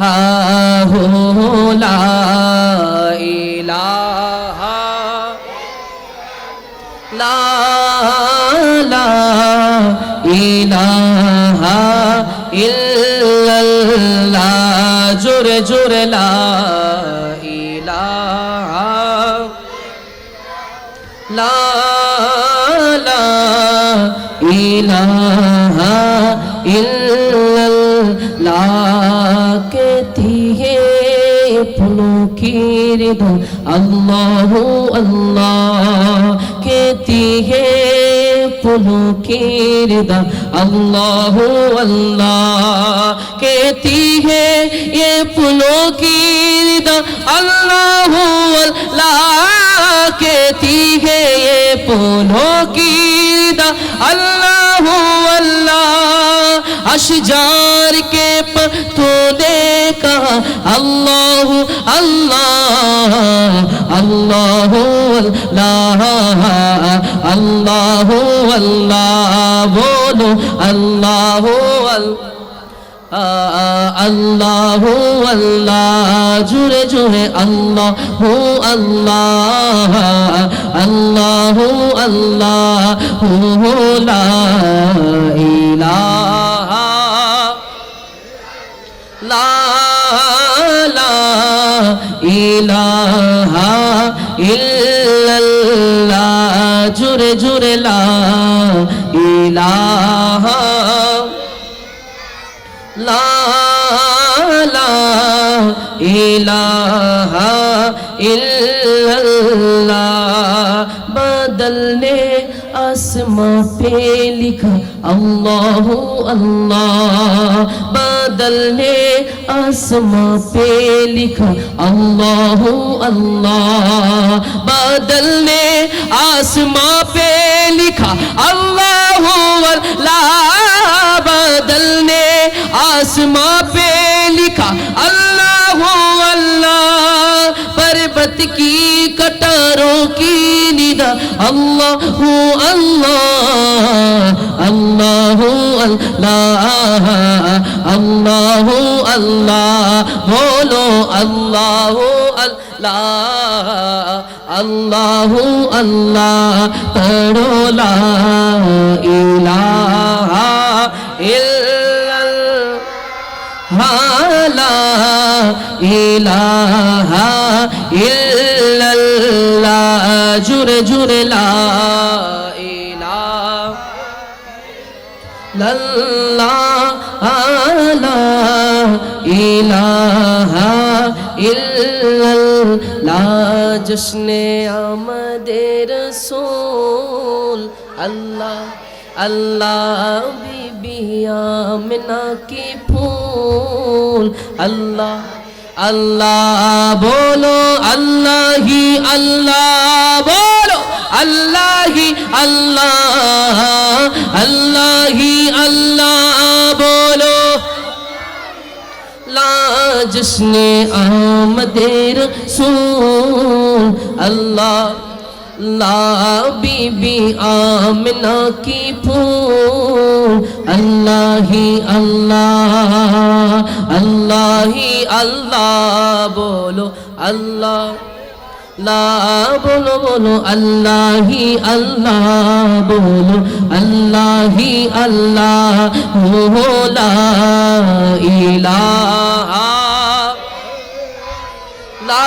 হো की रिदा अल्लाह अल्लाह कहती है फूलों की रिदा अल्लाह अल्लाह कहती है ये फूलों की रिदा अल्लाह अल्लाह कहती है ये फूलों की रिदा अल्लाह अल्लाह अशजार के पत्तों ने कहा अल्लाह अल्लाह अल्लाह अल्लाह अल्लाह अल्लाह बोलो अल्लाह अल्लाह अल्लाह जुड़े जुड़े अल्लाह अल्लाह अल्लाह अल्लाह ला इलाहा ला লা লা ইলাহা ইল্লাল্লাহ জুরে জুরে লা ইলাহা। লা লা ইলাহা ইল্লাল্লাহ বদলনে আসমাঁ পে লিখা अल्लाह अल्लाह बदल ने आसमां पे लिखा अल्लाह अल्लाह बदल ने आसमां पे लिखा अल्लाह अल्लाह बदल ने आसमां पे लिखा अल्लाह अल्लाह पर्वत की कटारों की निदा अल्लाह अल्लाह अल्लाह আল্লাহ আল্লাহ বলো আল্লাহ আল্লাহ আল্লাহ আল্লাহ পড়লা ইলাহা ইল্লাল্লাহ ইলাহা ইল্লাল্লাহ জুরে জুরে লা জশ্নে আমাদের সোল আল্লাহ আল্লাহ বিবিয়া মেনা কি ফুল আল্লাহ আল্লাহ বলো আল্লাহি আল্লাহ বলো আল্লাহি আল্লাহ আল্লাহি আল্লাহ বলো। লাজনে আমদের সুন আল্লাহ আল্লাহ বিবি আমনা কি ফুল আল্লাহি আল্লাহ আল্লাহি আল্লাহ বলো আল্লাহ বলো বলো আল্লাহি আল্লাহ বলো আল্লাহি আল্লাহ মোহলা ইলা লা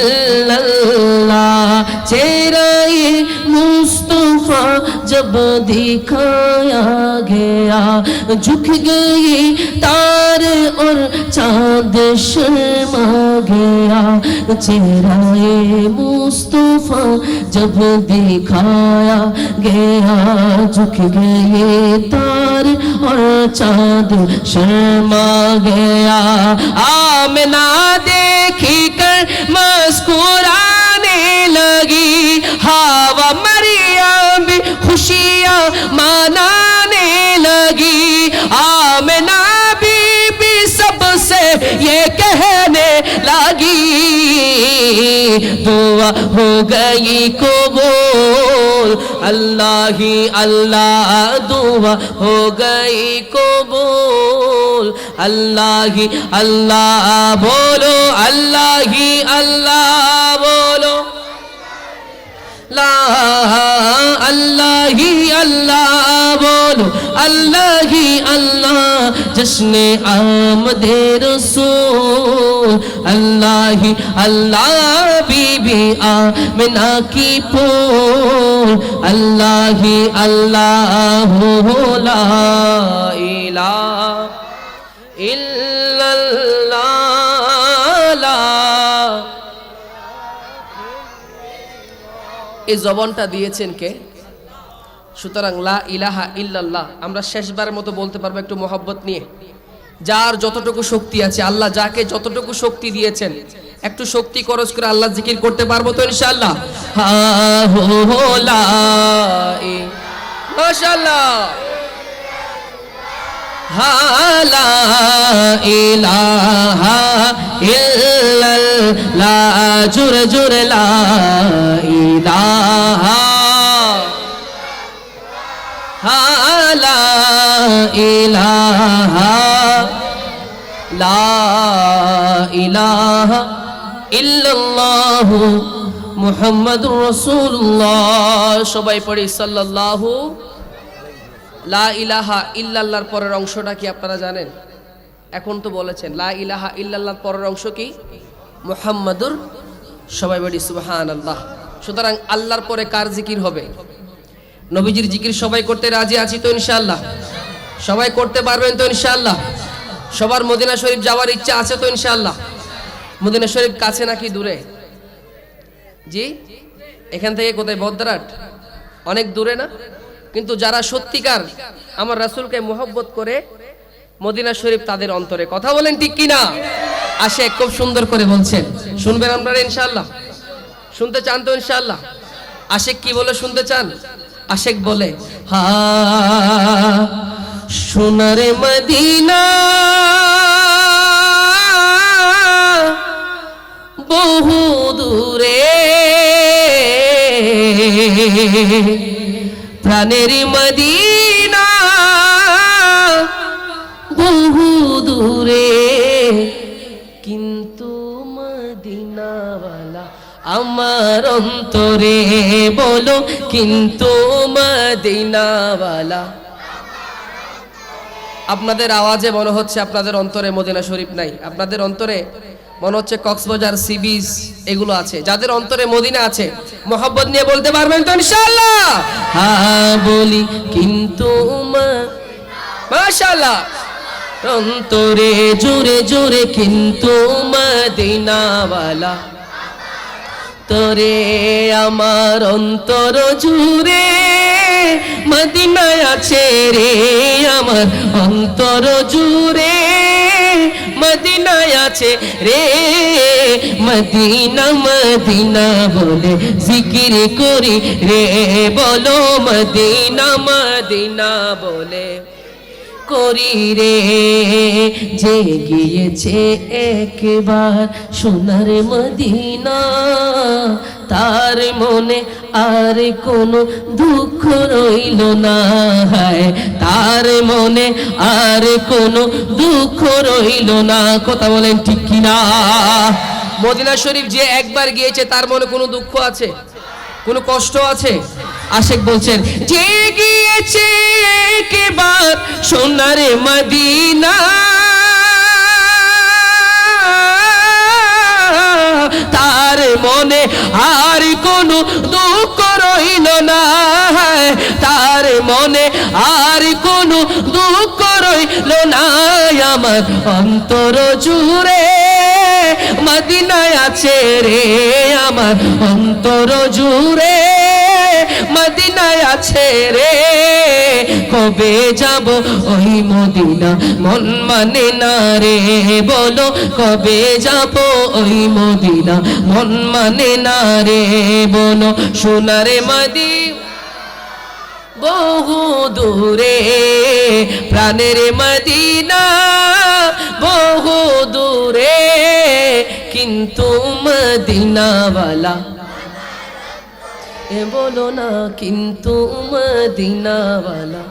سب دکھایا گیا۔ جھک گئی تار اور چاند شرما گیا۔ چہرہ مصطفیٰ جب دکھایا گیا۔ جھک گئی تار اور چاند شرما گیا۔ آمنا دیکھی کر مسکرانے لگی۔ ہاں منانے لگی۔ آمنا بی بی سب سے یہ کہنے لگی۔ دعا ہو گئی قبول۔ اللہ ہی اللہ دعا ہو گئی قبول۔ اللہ ہی اللہ بولو۔ اللہ ہی اللہ بولو۔ আল্লাহি আল্লাহ বলো, আল্লাহি আল্লাহ, জশ্নে আমদে রসূল। আল্লাহি আল্লাহ, বিবি আমিনা কি পোল আল্লাহি আল্লাহ লা ইলাহা। এই জবনটা দিয়েছেন কে? সুতরাং লা ইলাহা ইল্লাল্লাহ, আমরা শেষবারের মতো বলতে পারব একটু মোহব্বত নিয়ে। যার যতটুকু শক্তি আছে, আল্লাহ যাকে যতটুকু শক্তি দিয়েছেন, একটু শক্তি খরচ করে আল্লাহ জিকির করতে পারব তো ইনশাআল্লাহ? হা, হো হো, লা ই, মাশাআল্লাহ। হা লা ইল্লাল্লাহ জুরে জুরে লা ইলাহা লা ইলাহা লা ইলাহা ইল্লাল্লাহ সবাই পড়ি লা ইলাহা ইল্লাল্লাহর পরের অংশটা কি আপনারা জানেন? এখন তো বলেছেন, লা ইলাহা ইল্লাল্লাহর পরের অংশ কি? মুহাম্মাদুর, সবাই বলি সুবহান আল্লাহ সুতরাং আল্লাহর পরে কার জিকির হবে? নবীজির জিকির সবাই করতে রাজি আছি তো ইনশাআল্লাহ? সবাই করতে পারবেন তো ইনশাআল্লাহ? সবার মদিনা শরীফ যাওয়ার ইচ্ছা আছে তো ইনশাআল্লাহ? মদিনা শরীফ কাছে নাকি দূরে? জি? এখান থেকে কোথায়? বদ্রাট অনেক দূরে না? কিন্তু যারা সত্যিকার আমার রাসূলকে মোহব্বত করে মদিনা শরীফ তাদের অন্তরে। কথা বলেন ঠিক কিনা? আসে খুব সুন্দর করে বলছেন শুনবেন আপনারা ইনশাল্লাহ শুনতে চান তো ইনশাল্লাহ আশেক কি বলে শুনতে চান? আশেক বলে, হা, সোনারে মদিনা বহু দূরে। প্রাণের মদিনা বহু দূরে। আমার অন্তরে বলো, কিন্তু মদিনাওয়ালা। আপনাদের আওয়াজে মনে হচ্ছে আপনাদের অন্তরে মদিনা শরীফ নাই। আপনাদের অন্তরে মনে হচ্ছে কক্সবাজার সি বিচ এগুলো আছে। যাদের অন্তরে মদিনা আছে, মোহাব্বত নিয়ে বলতে পারবেন তো ইনশাআল্লাহ? হ্যাঁ বলি, কিন্তু মাশাআল্লাহ। অন্তরে জোরে জোরে, কিন্তু মদিনাওয়ালা। তোরে আমার অন্তর জুড়ে মদিনায় আছে রে আমার অন্তর জুড়ে। মদিনায় আছে রে, মদিনা মদিনা বলে জিকির করি রে, বলো মদিনা মদিনা বলে। করি রে। যে গিয়েছে একবার সোনার মদিনা, তার মনে আর কোনো দুঃখ রইল না। হায়, তার মনে আর কোনো দুঃখ রইল না। কথা বলেন ঠিক কিনা? মদিনা শরীফ যে একবার গিয়েছে, তার মনে কোনো দুঃখ আছে? কোনো কষ্ট আছে? আশেক বলছেন যে একবার সোনারে মদিনা। তার মনে আর কোনো দুঃখ রইল না। তার মনে আর কোনো দুঃখ রইল না। আমার অন্তর জুড়ে মদিনায় আছে রে। আমার অন্তর জুড়ে মদিনায় আছে রে। কবে যাব ওই মদিনা? মন মানে না রে। বলো, কবে যাব ওই মদিনা? মন মানে না রে। বলো, সোনারে মদি বহু দূরে, প্রাণের মদিনা বহু দূরে, কিন্তু মদিনাওয়ালা এ বলো না কিন্তু মদিনাওয়ালা।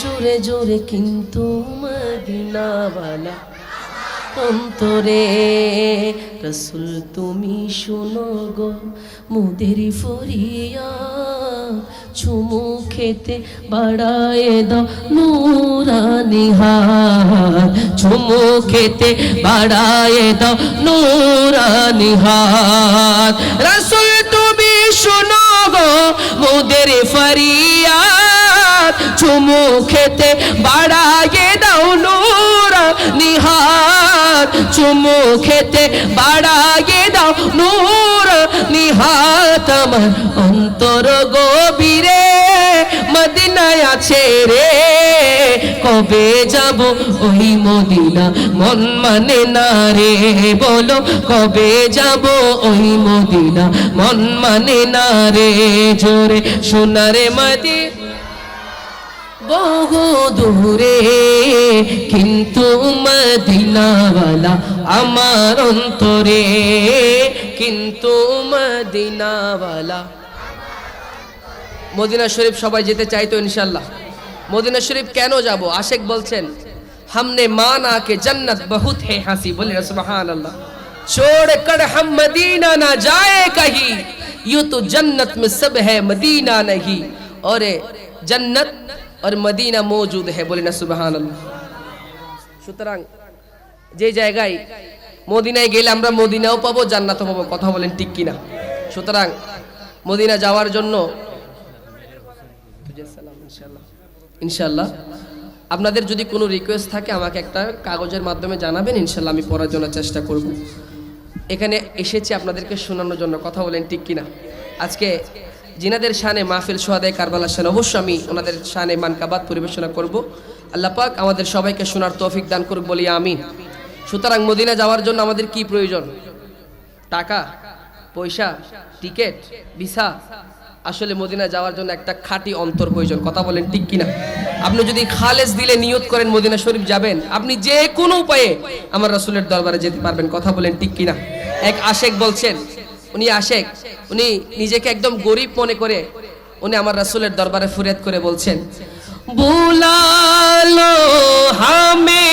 জোরে জোরে কিন্তু মদিনাওয়ালা। অন্তরে রসুল তুমি শোনো গো, মুদের ফরিয়া চুমু খেতে বাড়ায় দাও নুরানি হাত চুমু খেতে বাড়ায় দাও নুরানি হাত রসুল শোনো গো মুদের ফরিয়া চুমু খেতে বাড়ায় দাও নূরা নিহাত চুমু খেতে বাড়ায় দাও নূর, নিহাত আমার অন্তর গভীরে। মদিনায় আছে রে। কবে যাব? ওই মদিনা মন মানে না রে বলো। কবে যাব? ওই মদিনা মন মানে না রে জোরে সোনারে মদিনা বহু দূরে, কিন্তু মদিনাওয়ালা আমার অন্তরে। কিন্তু মদিনাওয়ালা। মদিনা শরীফ সবাই যেতে চাইতো ইনশাল্লাহ মদিনা শরীফ কেন যাব আশেক বলছেন हमने माना कि जन्नत बहुत है हंसी बोले सुबहान अल्लाह छोड़ कर हम मदीना ना जाए कहीं यूं तो जन्नत में सब है मदीना नहीं और जन्नत और মদিনা মৌজুদ হে বলি না সুবাহান সুতরাং যে জায়গায় মদিনায় গেলে আমরা মদিনাও পাবো জান্নাতও পাবো কথা বলেন ঠিক কিনা সুতরাং মদিনা যাওয়ার জন্য ইনশাল্লাহ আপনাদের যদি কোনো রিকোয়েস্ট থাকে, আমাকে একটা কাগজের মাধ্যমে জানাবেন ইনশাল্লাহ আমি পড়ার জন্য চেষ্টা করব। এখানে এসেছি আপনাদেরকে শোনানোর জন্য, কথা বলেন ঠিক কিনা? আজকে জিনাদের শানে মাহফিল সোহাদায় কারবালার শানে অবশ্যই আমি ওনাদের শানে মানকাবাদ পরিবেশনা করব। আল্লাহ পাক আমাদের সবাইকে শোনার তৌফিক দান করুক বলি আমি সুতরাং মদিনা যাওয়ার জন্য আমাদের কি প্রয়োজন? টাকা, পয়সা টিকেট ভিসা আসলে মদিনা যাওয়ার জন্য একটা খাঁটি অন্তর প্রয়োজন। কথা বলেন ঠিক কিনা? আপনি যদি খালেজ দিলে নিয়ত করেন মদিনা শরীফ যাবেন, আপনি যে কোনো উপায়ে আমার রাসুলের দরবারে যেতে পারবেন। কথা বলেন ঠিক কিনা? এক আশেক বলছেন, উনি আশেক, উনি নিজেকে একদম গরিব মনে করে উনি আমার রাসুলের দরবারে ফুরিয়াত করে বলছেন ভুলালো হামে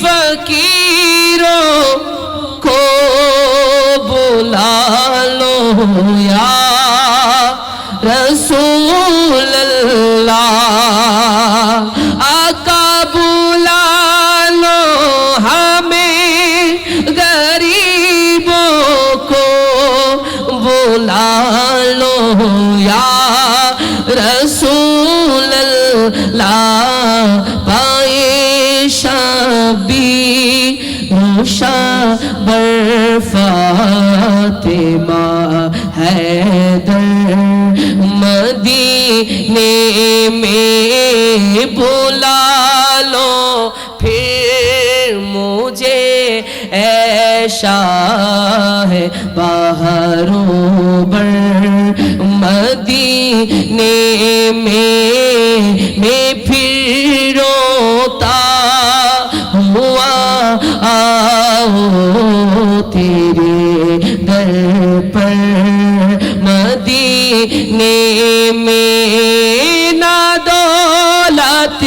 ফকির কো বোলা یا رسول اللہ آقا بلا لو ہمیں غریبوں کو بلا لو یا رسول اللہ پائے شبی روشن اکبر فاطمہ حیدر مدینے میں بولا لو، پھر مجھے اے شاہ بہارو بر مدینے میں तेरे दर पर मदीने में ना दौलत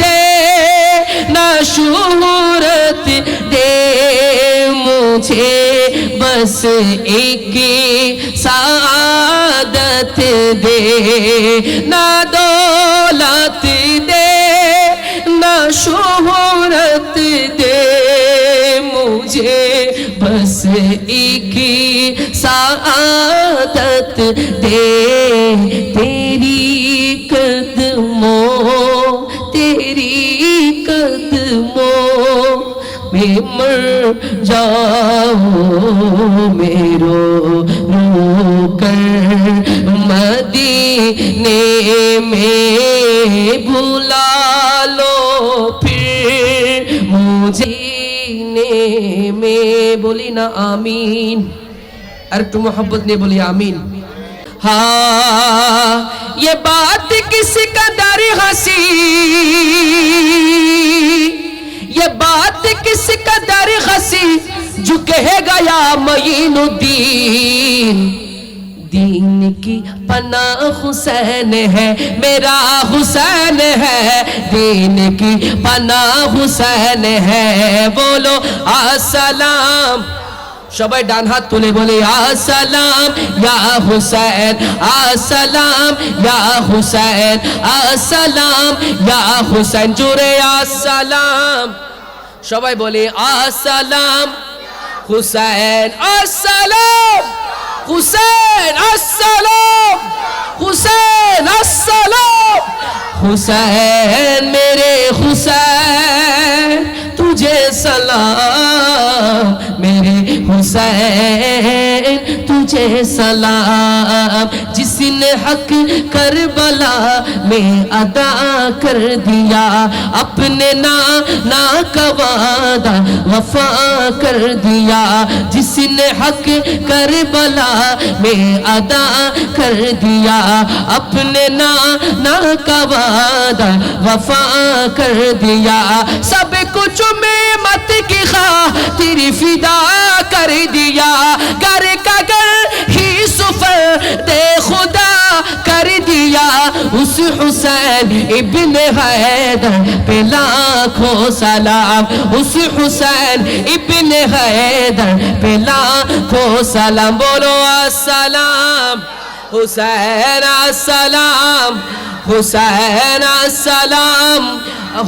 दे ना शोहरत दे मुझे बस एक सादत दे ना दौलत दे ना शोहरत दे मुझे مسئلے سعادت دے تیری قدموں تیری قدموں میں مر جاؤں، میرو رو کر مدینے میں بھولا لو پھر مجھے مدینے میں بولی نا آمین۔ اور محبت نے بولی آمین۔ ہاں یہ بات کسی کا در ہسی یہ بات کسی کا در ہسی جو کہے گا یا معین الدین۔ دین کی پنا حسین ہے، میرا حسین ہے۔ دین کی پنا حسین ہے۔ بولو، آسلام۔ شبہ ڈان ہاتھ تولے نے بولے، آسلام۔ یا حسین، آسلام۔ یا حسین، آسلام۔ یا حسین جورے آسلام۔ شبہ بولے، آسلام۔ حسین، آسلام۔ حسین السلام! حسین السلام! حسین میرے حسین تجھے سلام! میرے حسین تجھے سلام! حسن حق کربلا میں ادا کر دیا، اپنے نانا کا وعدہ وفا کر دیا۔ جس نے حق کربلا میں ادا کر دیا، اپنے نانا کا وعدہ وفا کر دیا۔ سب کچھ میں مت کی خواہ تیری فدا کر دیا۔ گھر کا گھر ہی سفر دے خدا کر دیا اس حسین ابن حیدر پہ لاکھوں سلام اس حسین ابن حیدر پہ لاکھوں سلام بولو السلام حسین السلام حسین السلام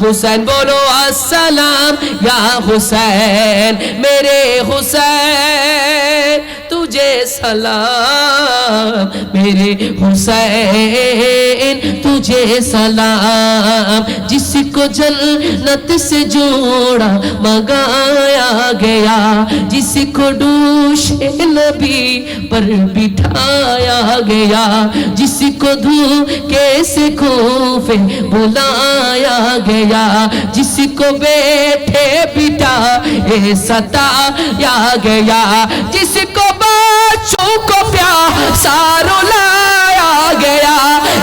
حسین بولو السلام یا حسین میرے حسین تجھے سلام، میرے حسین، تجھے سلام۔ جس کو جنت سے جوڑا مگایا گیا، جس کو ڈوش نبی پر بٹھایا گیا، جس کو دھو کیسے خوفے بلایا گیا، جس کو بیٹھے بٹھا یہ ستایا گیا، جس کو सारो लाया गया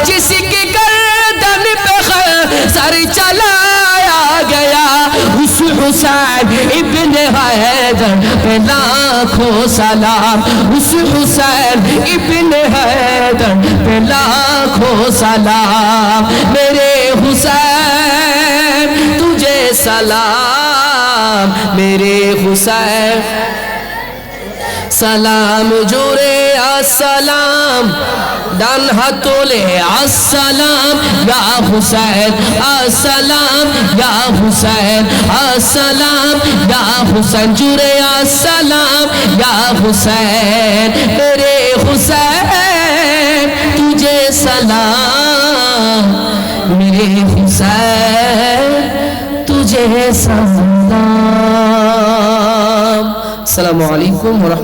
जिसकी गर्दन पे सर चलाया गया उस हुसैन इब्न हैदर पे लाखों सलाम उस हुसैन इब्न हैदर पे लाखों सलाम मेरे हुसैन तुझे सलाम मेरे हुसैन सलाम जुरे আসসালাম। ডান হাত তোলে, আসসালাম, ইয়া হুসাইন, আসসালাম, ইয়া হুসাইন, আসসালাম, ইয়া হুসাইন জোরে আসসালাম, ইয়া হুসাইন মেরে হুসাইন তুঝে সালাম, মেরে হুসাইন তুঝে সালাম। আসসালামু আলাইকুম ওয়া